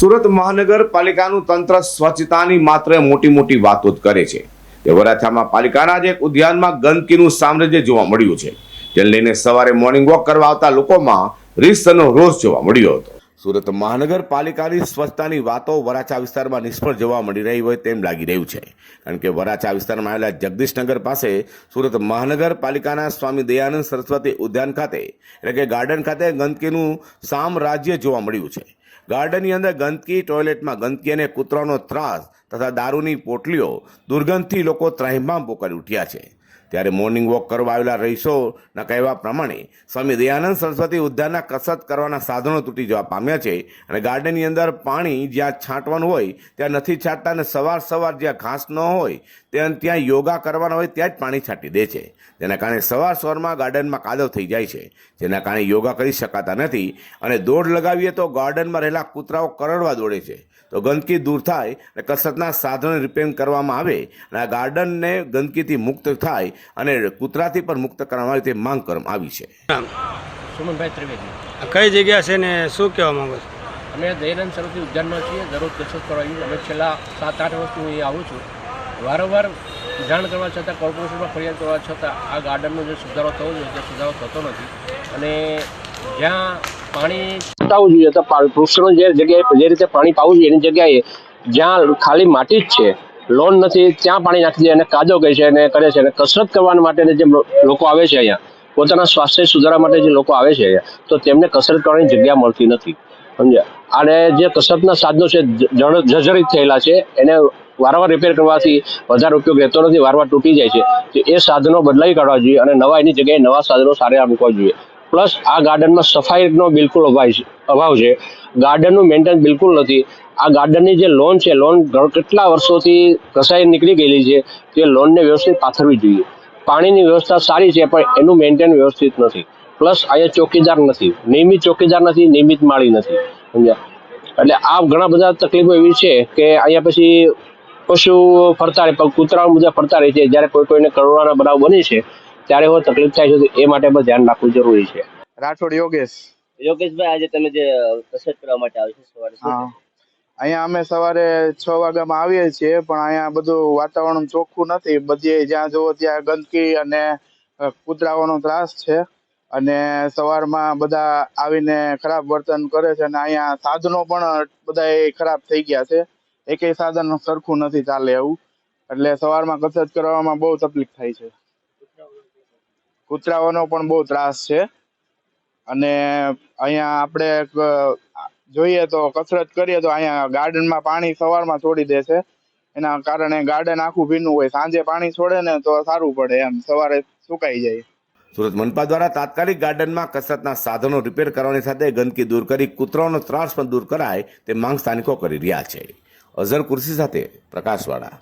સુરત મહાનગરપાલિકાનું તંત્ર સ્વચ્છતાની માત્ર મોટી મોટી વાતો જ કરે છે. તે વરાછામાં પાલિકાના જ એક ઉદ્યાનમાં ગંદકીનું સામ્રાજ્ય જોવા મળ્યું છે. જેને લઈને સવારે મોર્નિંગ વોક કરવા આવતા લોકોમાં રીસનો રોષ જોવા મળ્યો હતો. સુરત મહાનગરપાલિકાની સ્વચ્છતાની વાતો વરાછા વિસ્તારમાં નિષ્ફળ જોવા મળી રહી હોય તેમ લાગી રહ્યું છે. કારણ કે વરાછા વિસ્તારમાં આવેલા જગદીશનગર પાસે સુરત મહાનગરપાલિકાના સ્વામી દયાનંદ સરસ્વતી ઉદ્યાન ખાતે એટલે કે ગાર્ડન ખાતે ગંદકીનું સામ્રાજ્ય જોવા મળ્યું છે. ગાર્ડનની અંદર ગંદકી, ટોયલેટમાં ગંદકી અને કૂતરાનો ત્રાસ તથા દારૂની પોટલીઓ દુર્ગંધથી લોકો ત્રાહિમામ પોકારી ઉઠ્યા છે. ત્યારે મોર્નિંગ વોક કરવા આવેલા રહીશોના કહેવા પ્રમાણે સ્વામી દયાનંદ સરસ્વતી ઉદ્યાનના કસરત કરવાના સાધનો તૂટી જવા પામ્યા છે અને ગાર્ડનની અંદર પાણી જ્યાં છાંટવાનું હોય, ત્યાં નથી છાંટતા અને સવાર સવાર જ્યાં ઘાસ ન હોય, ત્યાં ત્યાં યોગા કરવાના હોય, ત્યાં જ પાણી છાંટી દે છે. જેના કારણે સવાર સવારમાં ગાર્ડનમાં કાદવ થઈ જાય છે. જેના કારણે યોગા કરી શકાતા નથી અને દોડ લગાવીએ તો ગાર્ડનમાં રહેલા કૂતરાઓ કરડવા દોડે છે. તો ગંદકી દૂર થાય અને કસરતના સાધનો રિપેરિંગ કરવામાં આવે અને આ ગાર્ડનને ગંદકીથી મુક્ત થાય અને કૂતરાથી પણ મુક્ત કરવામાં આવે તે માંગ કરવામાં આવી છે. સુમનભાઈ ત્રિવેદી. આ કઈ જગ્યા છે ને શું કહેવા માંગો છો? અમે દયાનંદ સરસ્વતી ઉદ્યાનમાં છીએ દરરોજ કસરત કરવા આવીએ અમે છેલ્લા સાત આઠ વર્ષથી હું અહીં આવું છું. વારંવાર જાણ કરવા છતાં કોર્પોરેશનમાં ફરિયાદ કરવા છતાં આ ગાર્ડનનો જે સુધારો થવો જોઈએ તે સુધારો થતો નથી. અને જ્યાં પાણી પાવું જોઈએ. તો વૃક્ષોની જે જગ્યાએ જે રીતે પાણી પાવું જોઈએ, એની જગ્યાએ જ્યાં ખાલી માટી જ છે, લોન નથી, ત્યાં પાણી નાખી દે અને કાદો કહે છે અને કરે છે અને કસરત કરવા માટે જે લોકો આવે છે અહીંયા, પોતાના સ્વાસ્થ્ય સુધારવા માટે જે લોકો આવે છે અહીંયા, તો તેમને કસરત કરવાની જગ્યા મળતી નથી. સમજ્યા? અને જે કસરતના સાધનો છે જર્જરિત થયેલા છે, એને વારંવાર રિપેર કરવાથી વધારે ઉપયોગ રહેતો નથી, વારંવાર તૂટી જાય છે. તો એ સાધનો બદલાવી કાઢવા જોઈએ અને નવા એની જગ્યાએ નવા સાધનો સારા મૂકવા જોઈએ. પ્લસ આ ગાર્ડનમાં સફાઈનો બિલકુલ અભાવ છે અભાવ છે. ગાર્ડનનું મેન્ટેન બિલકુલ નથી. આ ગાર્ડનની જે લોન છે, લોન કેટલા વર્ષોથી ઘસાઈ નીકળી ગયેલી છે તે લોનને વ્યવસ્થિત પાથરવી જોઈએ. પાણીની વ્યવસ્થા સારી છે, પણ એનું મેન્ટેન વ્યવસ્થિત નથી. પ્લસ અહીંયા ચોકીદાર નથી. નિયમિત ચોકીદાર નથી, નિયમિત માળી નથી. સમજ્યા? એટલે આ ઘણા બધા તકલીફો એવી છે કે અહીંયા પછી પશુ ફરતા રહે કૂતરા બધા ફરતા રહે છે. જ્યારે કોઈ કોઈને કરોડાના બનાવ બને છે ત્યારે એવો તકલીફ થાય છે એ માટે પણ ધ્યાન રાખવું જરૂરી છે. રાઠોડ યોગેશ. યોગેશભાઈ આજે તમે જે કસરત કરવા માટે આવ્યો છો સવારે અહીંયા અમે સવારે છ વાગ્યામાં આવીએ છીએ પણ અહીંયા બધું વાતાવરણ ચોખ્ખું નથી. બધી જ્યાં જુઓ ત્યાં ગંદકી અને કૂતરાઓનો ત્રાસ છે. અને સવારમાં બધા આવીને ખરાબ વર્તન કરે છે અને અહીંયા સાધનો પણ બધા ખરાબ થઈ ગયા છે. એકેય સાધન સરખું નથી ચાલે એવું. એટલે સવારમાં કસરત કરવામાં બહુ તકલીફ થાય છે. કૂતરાઓનો પણ બહુ ત્રાસ છે. અને અહીંયા આપણે જોઈએ તો કસરત કરીએ તો અહીંયા ગાર્ડનમાં પાણી સવારમાં છોડી દે છે. એના કારણે ગાર્ડન આખું ભીનું હોય. સાંજે પાણી છોડે ને તો સારું પડે એમ. સવારે સુકાઈ જાય. સુરત મનપા દ્વારા તાત્કાલિક ગાર્ડનમાં કસરતના સાધનો રિપેર કરવાની સાથે ગંદકી દૂર કરી કૂતરાઓનો ત્રાસ પણ દૂર કરાય તે માંગ સ્થાનિકો કરી રહ્યા છે. અઝર કુર્સી સાથે પ્રકાશવાળા.